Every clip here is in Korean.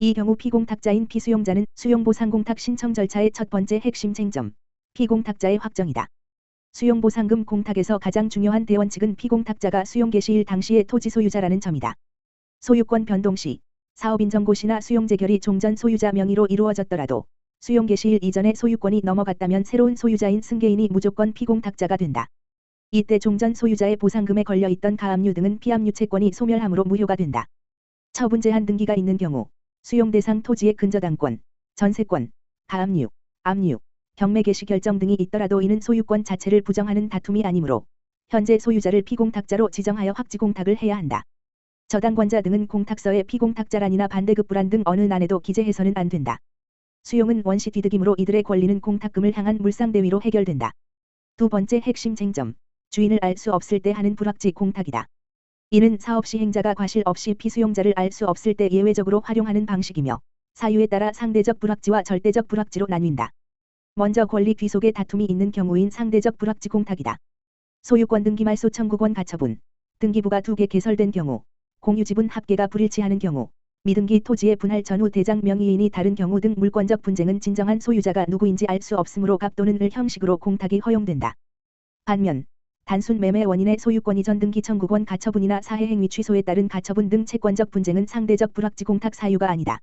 이 경우 피공탁자인 피수용자는 수용보상공탁 신청 절차의 첫 번째 핵심 쟁점, 피공탁자의 확정이다. 수용보상금 공탁에서 가장 중요한 대원칙은 피공탁자가 수용 개시일 당시의 토지 소유자라는 점이다. 소유권 변동 시 사업인정고시나 수용재결이 종전 소유자 명의로 이루어졌더라도 수용 개시일 이전에 소유권이 넘어갔다면 새로운 소유자인 승계인이 무조건 피공탁자가 된다. 이때 종전 소유자의 보상금에 걸려있던 가압류 등은 피압류 채권이 소멸함으로 무효가 된다. 처분 제한 등기가 있는 경우 수용 대상 토지의 근저당권, 전세권, 가압류, 압류, 경매 개시 결정 등이 있더라도 이는 소유권 자체를 부정하는 다툼이 아니므로 현재 소유자를 피공탁자로 지정하여 확지공탁을 해야 한다. 저당권자 등은 공탁서에 피공탁자란이나 반대급 불안 등 어느 난에도 기재해서는 안 된다. 수용은 원시 뒤득임으로 이들의 권리는 공탁금을 향한 물상대위로 해결된다. 두 번째 핵심 쟁점, 주인을 알 수 없을 때 하는 불확지 공탁이다. 이는 사업 시행자가 과실 없이 피수용자를 알 수 없을 때 예외적으로 활용하는 방식이며 사유에 따라 상대적 불확지와 절대적 불확지로 나뉜다. 먼저 권리 귀속의 다툼이 있는 경우인 상대적 불확지 공탁이다. 소유권 등기 말 소 청구권 가처분, 등기부가 두 개 개설된 경우, 공유지분 합계가 불일치하는 경우, 미등기 토지의 분할 전후 대장 명의인이 다른 경우 등 물권적 분쟁은 진정한 소유자가 누구인지 알 수 없으므로 갑 또는 을 형식으로 공탁이 허용된다. 반면 단순 매매 원인의 소유권 이전 등기 청구권 가처분이나 사회행위 취소에 따른 가처분 등 채권적 분쟁은 상대적 불확지 공탁 사유가 아니다.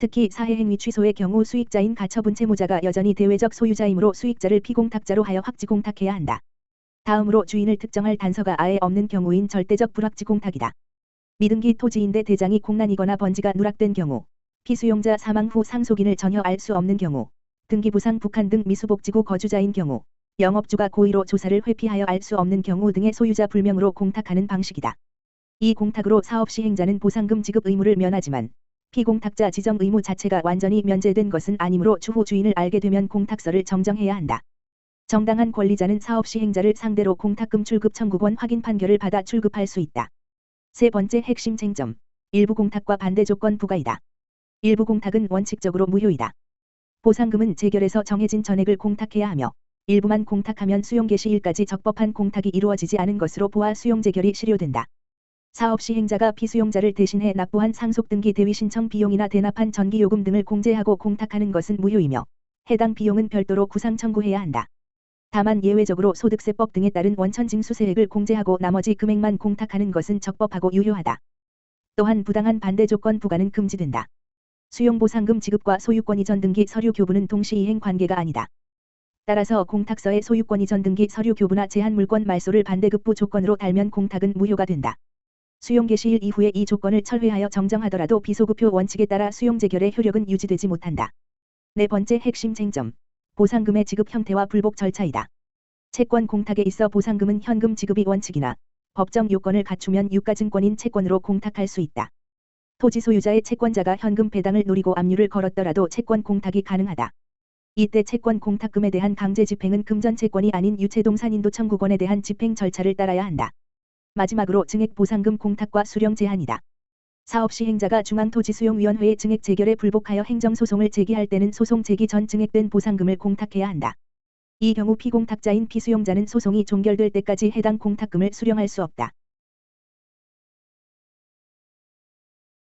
특히 사회행위 취소의 경우 수익자인 가처분 채무자가 여전히 대외적 소유자이므로 수익자를 피공탁자로 하여 확지공탁해야 한다. 다음으로 주인을 특정할 단서가 아예 없는 경우인 절대적 불확지공탁이다. 미등기 토지인데 대장이 공난이거나 번지가 누락된 경우, 피수용자 사망 후 상속인을 전혀 알 수 없는 경우, 등기부상 북한 등 미수복지구 거주자인 경우, 영업주가 고의로 조사를 회피하여 알 수 없는 경우 등의 소유자 불명으로 공탁하는 방식이다. 이 공탁으로 사업 시행자는 보상금 지급 의무를 면하지만 피공탁자 지정 의무 자체가 완전히 면제된 것은 아니므로 추후 주인을 알게 되면 공탁서를 정정해야 한다. 정당한 권리자는 사업 시행자를 상대로 공탁금 출급 청구권 확인 판결을 받아 출급할 수 있다. 세 번째 핵심 쟁점, 일부 공탁과 반대 조건 부과이다. 일부 공탁은 원칙적으로 무효이다. 보상금은 재결에서 정해진 전액을 공탁해야 하며 일부만 공탁하면 수용 개시 일까지 적법한 공탁이 이루어지지 않은 것으로 보아 수용 재결이 실효된다. 사업 시행자가 피수용자를 대신해 납부한 상속 등기 대위 신청 비용이나 대납한 전기 요금 등을 공제하고 공탁하는 것은 무효이며 해당 비용은 별도로 구상 청구해야 한다. 다만 예외적으로 소득세법 등에 따른 원천 징수세액을 공제하고 나머지 금액만 공탁하는 것은 적법하고 유효하다. 또한 부당한 반대 조건 부과는 금지된다. 수용보상금 지급과 소유권 이전 등기 서류 교부는 동시 이행 관계가 아니다. 따라서 공탁서에 소유권 이 전 등기 서류 교부나 제한 물권 말소를 반대급부 조건으로 달면 공탁은 무효가 된다. 수용 개시일 이후에 이 조건을 철회하여 정정하더라도 비소급표 원칙에 따라 수용 재결의 효력은 유지되지 못한다. 네 번째 핵심 쟁점. 보상금의 지급 형태와 불복 절차이다. 채권 공탁에 있어 보상금은 현금 지급이 원칙이나 법정 요건을 갖추면 유가증권인 채권으로 공탁할 수 있다. 토지 소유자의 채권자가 현금 배당을 노리고 압류를 걸었더라도 채권 공탁이 가능하다. 이때 채권 공탁금에 대한 강제 집행은 금전 채권이 아닌 유체동 산인도 청구권에 대한 집행 절차를 따라야 한다. 마지막으로 증액 보상금 공탁과 수령 제한이다. 사업 시행자가 중앙토지수용위원회의 증액 재결에 불복하여 행정소송을 제기할 때는 소송 제기 전 증액된 보상금을 공탁해야 한다. 이 경우 피공탁자인 피수용자는 소송이 종결될 때까지 해당 공탁금을 수령할 수 없다.